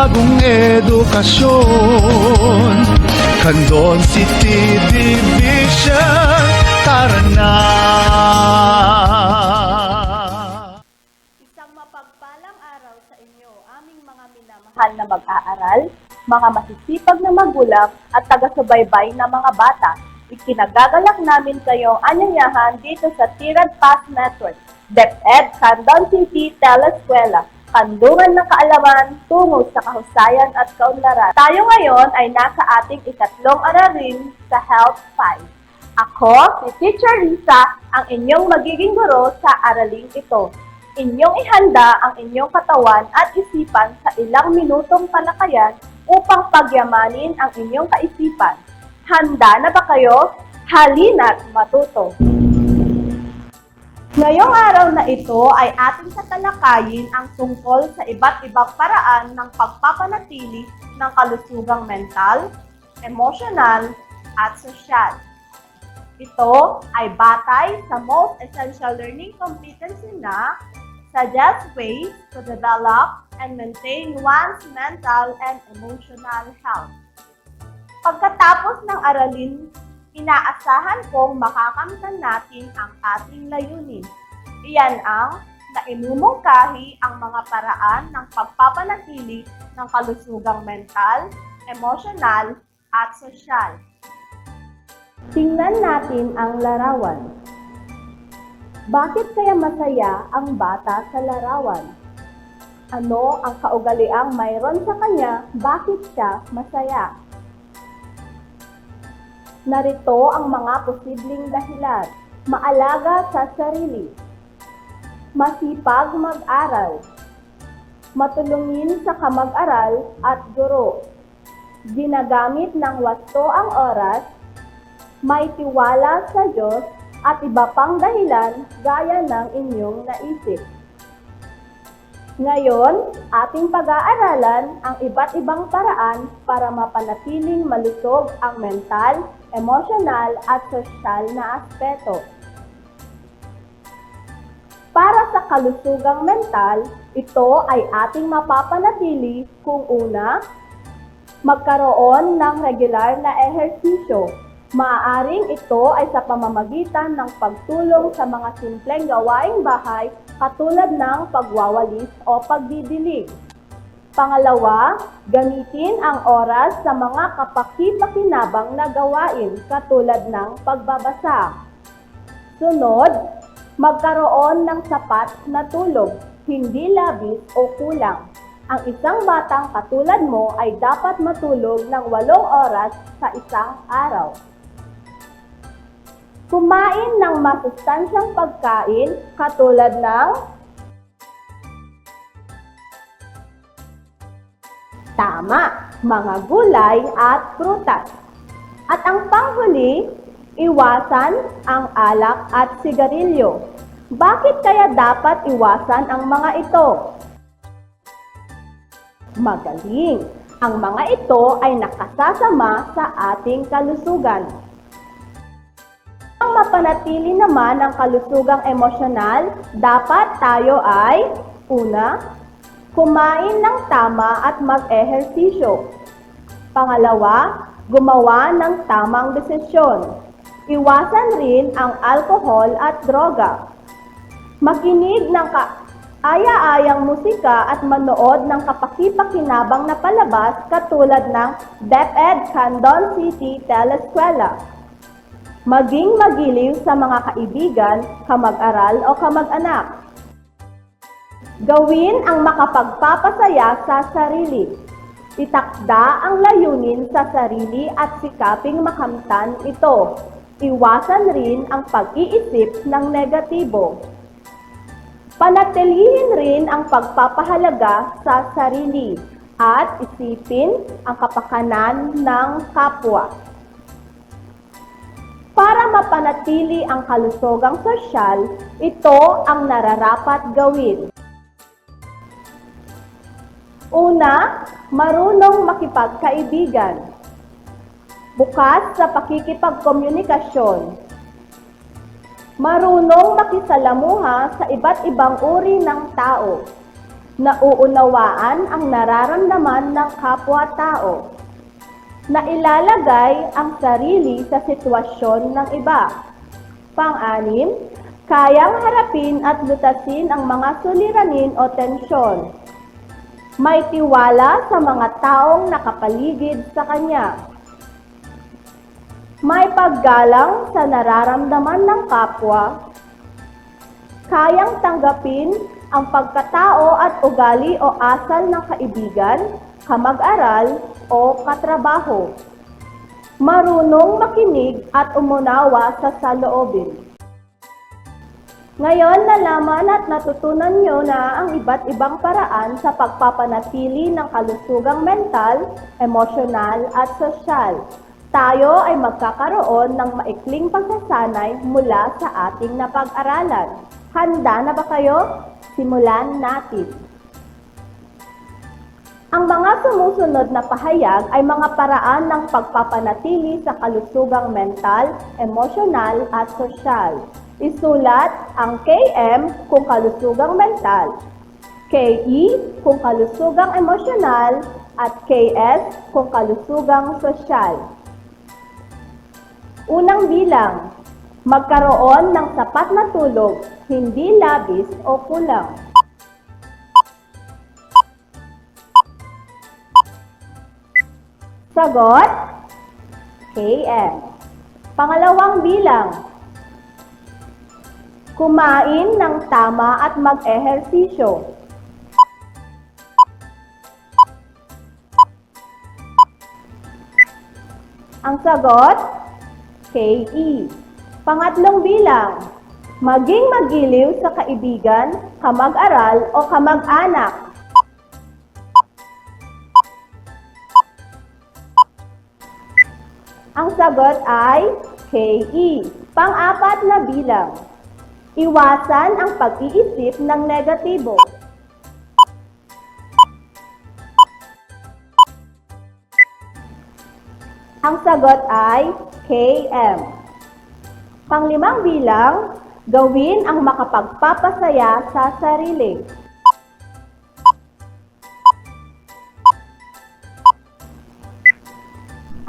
bagong edukasyon. Kandon City Division Tara na Isang mapagpalang araw sa inyo, aming mga minamahal na mag-aaral, mga masisipag na magulang at taga-subaybay na mga bata. Ikinagagalak namin kayong anyayahan dito sa Tirad Pass Network, DepEd, Candon City, Telescuela, Kandungan ng Kaalaman, tungo sa kahusayan at kaunlaran. Tayo ngayon ay nasa ating ikatlong aralin sa Health 5. Ako, si Teacher Lisa, ang inyong magiging guro sa araling ito. Inyong ihanda ang inyong katawan at isipan sa ilang minutong talakayan upang pagyamanin ang inyong kaisipan. Handa na ba kayo? Halina't matuto! Ngayong araw na ito ay ating tatalakayin ang tungkol sa iba't ibang paraan ng pagpapanatili ng kalusugang mental, emosyonal, at sosyal. Ito ay batay sa most essential learning competency na suggest ways to develop and maintain one's mental and emotional health. Pagkatapos ng aralin, inaasahan kong makakamtan natin ang ating layunin. Iyan ang nainumungkahi ang mga paraan ng pagpapanatili ng kalusugang mental, emosyonal, at sosyal. Tingnan natin ang larawan. Bakit kaya masaya ang bata sa larawan? Ano ang kaugaliang mayroon sa kanya? Bakit siya masaya? Narito ang mga posibleng dahilan. Maalaga sa sarili. Masipag mag-aral. Matulungin sa kamag-aral at guro. Ginagamit ng wasto ang oras. May tiwala sa Diyos at iba pang dahilan gaya ng inyong naisip. Ngayon, ating pag-aaralan ang iba't ibang paraan para mapanatiling malusog ang mental, emosyonal at sosyal na aspeto. Para sa kalusugang mental, ito ay ating mapapanatili kung una, magkaroon ng regular na ehersisyo. Maaaring ito ay sa pamamagitan ng pagtulong sa mga simpleng gawaing bahay katulad ng pagwawalis o pagdidilig. Pangalawa, gamitin ang oras sa mga kapaki-pakinabang na gawain katulad ng pagbabasa. Sunod, magkaroon ng sapat na tulog, hindi labis o kulang. Ang isang batang katulad mo ay dapat matulog ng walong oras sa isang araw. Kumain ng masustansyang pagkain katulad ng Tama, mga gulay at prutas. At ang panghuli, iwasan ang alak at sigarilyo. Bakit kaya dapat iwasan ang mga ito? Magaling! Ang mga ito ay nakasasama sa ating kalusugan. Ang mapanatili naman ang kalusugang emosyonal, dapat tayo ay una, kumain ng tama at mag-ehersisyo. Pangalawa, gumawa ng tamang desisyon. Iwasan rin ang alkohol at droga. Makinig ng ka aya-ayang musika at manood ng kapaki-pakinabang na palabas katulad ng DepEd Candon City Telescuela. Maging magiliw sa mga kaibigan, kamag-aral o kamag-anak. Gawin ang makapagpapasaya sa sarili. Itakda ang layunin sa sarili at sikaping makamtan ito. Iwasan rin ang pag-iisip ng negatibo. Panatilihin rin ang pagpapahalaga sa sarili at isipin ang kapakanan ng kapwa. Para mapanatili ang kalusugang sosyal, ito ang nararapat gawin. Una, marunong makipagkaibigan. Bukas sa pakikipagkomunikasyon. Marunong makisalamuha sa iba't ibang uri ng tao. Nauunawaan ang nararamdaman ng kapwa-tao. Nailalagay ang sarili sa sitwasyon ng iba. Pang-anim, kayang harapin at lutasin ang mga suliranin o tensyon. May tiwala sa mga taong nakapaligid sa kanya. May paggalang sa nararamdaman ng kapwa. Kayang tanggapin ang pagkatao at ugali o asal ng kaibigan, kamag-aral o katrabaho. Marunong makinig at umunawa sa saloobin. Ngayon, nalaman at natutunan nyo na ang iba't ibang paraan sa pagpapanatili ng kalusugang mental, emosyonal at sosyal. Tayo ay magkakaroon ng maikling pagsasanay mula sa ating napag-aralan. Handa na ba kayo? Simulan natin. Ang mga sumusunod na pahayag ay mga paraan ng pagpapanatili sa kalusugang mental, emosyonal at sosyal. Isulat ang KM kung kalusugang mental, KE kung kalusugang emosyonal, at KS kung kalusugang sosyal. Unang bilang, magkaroon ng sapat na tulog, hindi labis o kulang. Sagot, KM. Pangalawang bilang, kumain ng tama at mag-ehersisyo. Ang sagot, KE. Pangatlong bilang, maging magiliw sa kaibigan, kamag-aral o kamag-anak. Ang sagot ay KE. Pang-apat na bilang, iwasan ang pag-iisip ng negatibo. Ang sagot ay KM. Panglimang bilang, gawin ang makapagpapasaya sa sarili.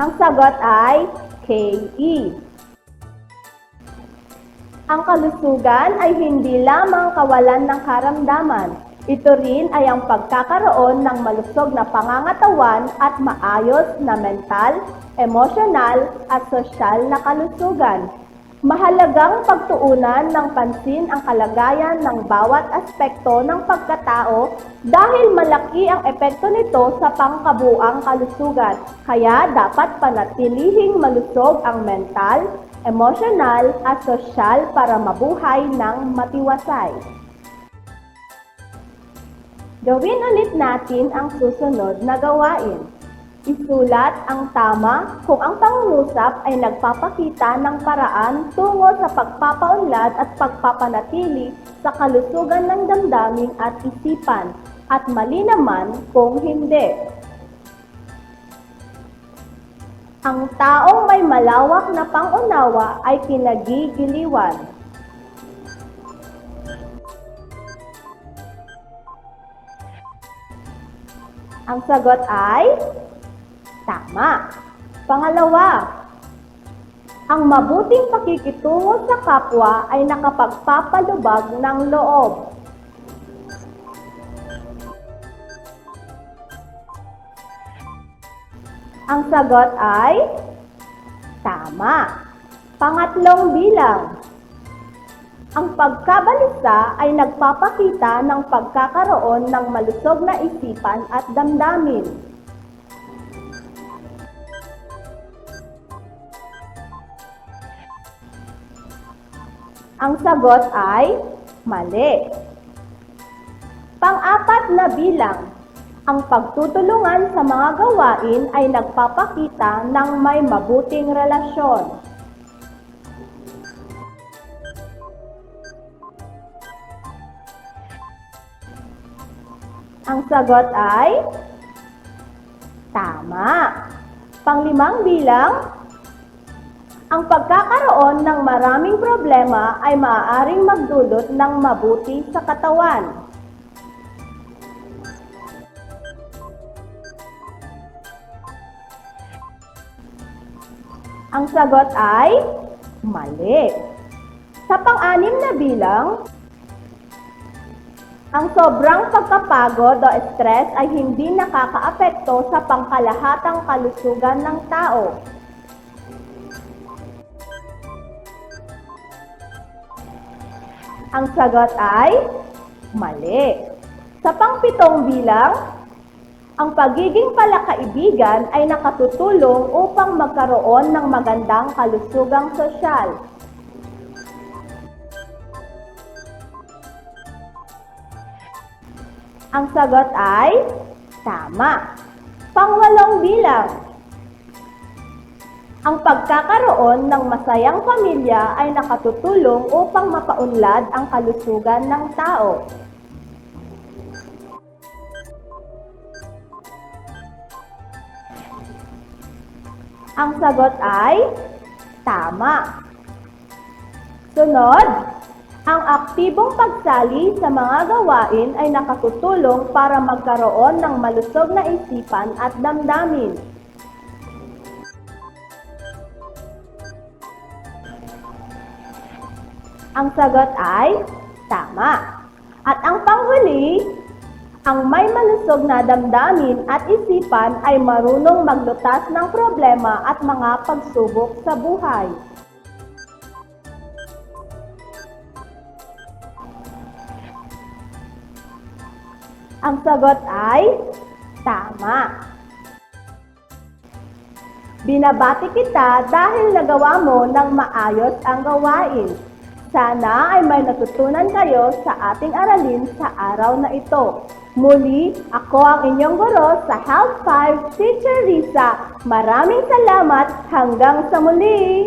Ang sagot ay KE. Ang kalusugan ay hindi lamang kawalan ng karamdaman. Ito rin ay ang pagkakaroon ng malusog na pangangatawan at maayos na mental, emosyonal at sosyal na kalusugan. Mahalagang pagtuunan ng pansin ang kalagayan ng bawat aspekto ng pagkatao dahil malaki ang epekto nito sa pangkabuang kalusugan. Kaya dapat panatilihing malusog ang mental, emosyonal at sosyal para mabuhay ng matiwasay. Gawin ulit natin ang susunod na gawain. Isulat ang tama kung ang pangungusap ay nagpapakita ng paraan tungo sa pagpapaunlad at pagpapanatili sa kalusugan ng damdamin at isipan at mali naman kung hindi. Ang taong may malawak na pangunawa ay kinagigiliwan. Ang sagot ay tama. Pangalawa, ang mabuting pakikitungo sa kapwa ay nakapagpapalubag ng loob. Ang sagot ay tama. Pangatlong bilang. Ang pagkabalisa ay nagpapakita ng pagkakaroon ng malusog na isipan at damdamin. Ang sagot ay mali. Pang-apat na bilang. Ang pagtutulungan sa mga gawain ay nagpapakita ng may mabuting relasyon. Ang sagot ay tama. Panglimang bilang, Ang pagkakaroon ng maraming problema ay maaaring magdulot ng mabuti sa katawan. Ang sagot ay mali. Sa pang-anim na bilang, ang sobrang pagkapagod o stress ay hindi nakakaapekto sa pangkalahatang kalusugan ng tao. Ang sagot ay mali. Sa pangpitong bilang, ang pagiging palakaibigan ay nakatutulong upang magkaroon ng magandang kalusugang sosyal. Ang sagot ay tama. Pangwalong bilang. Ang pagkakaroon ng masayang pamilya ay nakatutulong upang mapaunlad ang kalusugan ng tao. Ang sagot ay tama. Sunod, ang aktibong pagsali sa mga gawain ay nakatutulong para magkaroon ng malusog na isipan at damdamin. Ang sagot ay tama. At ang panghuli, ang may malusog na damdamin at isipan ay marunong maglutas ng problema at mga pagsubok sa buhay. Ang sagot ay tama. Binabati kita dahil nagawa mo ng maayos ang gawain. Sana ay may natutunan kayo sa ating aralin sa araw na ito. Muli, ako ang inyong guro sa Health 5, Teacher Risa. Maraming salamat hanggang sa muli!